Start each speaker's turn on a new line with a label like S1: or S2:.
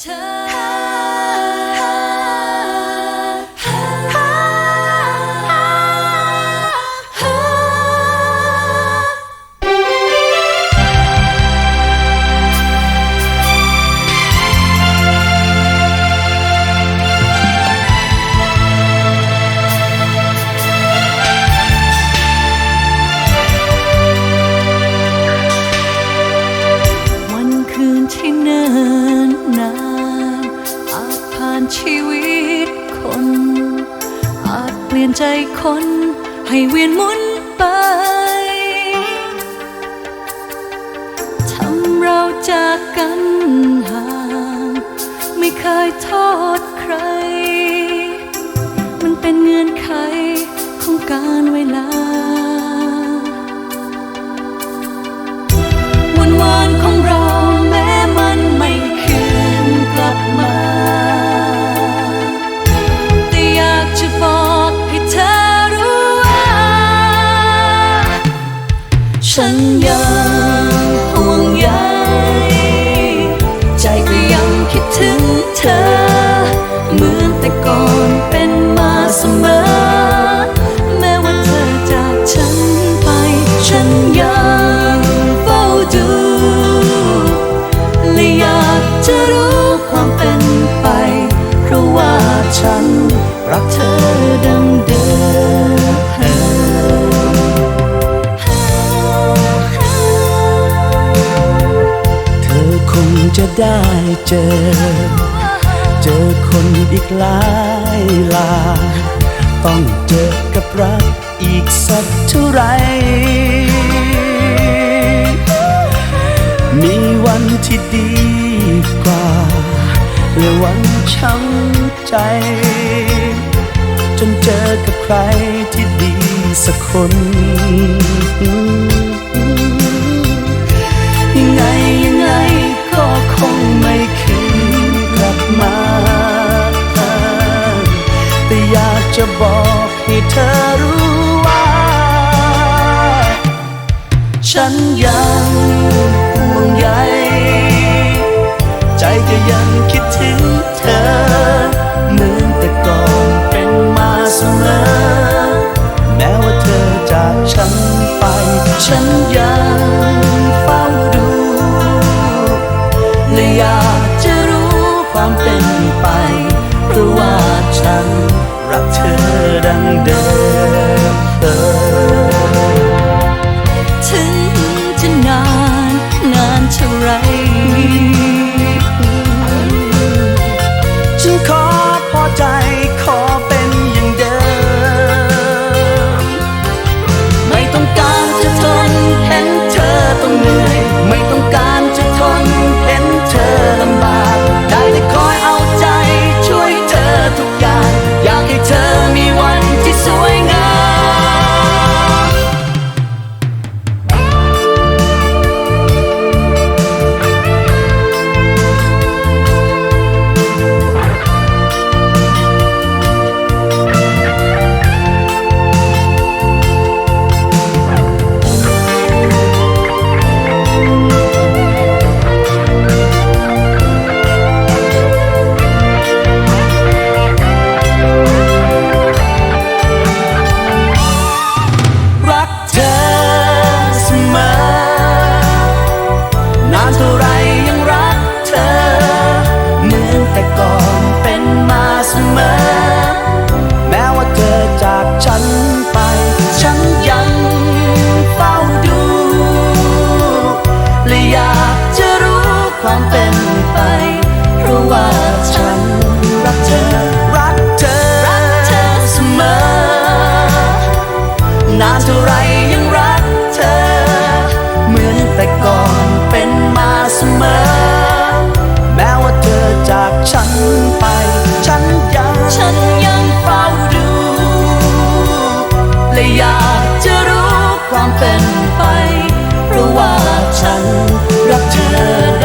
S1: เธอ ใจคนให้เวียนหมุนไป ทำเราจากกันห่าง ไม่เคยโทษใคร ฉันยังห่วงใยใจก็ยังคิดถึงเธอเหมือน ได้เจ
S2: อ เจอคนอีกหลายหลายต้องเจอกับรักอีกสักเท่าไหรมีวันที่ดีกว่า และวันช้ำใจ จนเจอกับใครที่ดีสักคน แต่อยากจะบอกให้เธอรู้ว่า ฉันยัง ไร เป็นไปพราะว่าฉันรักเธอ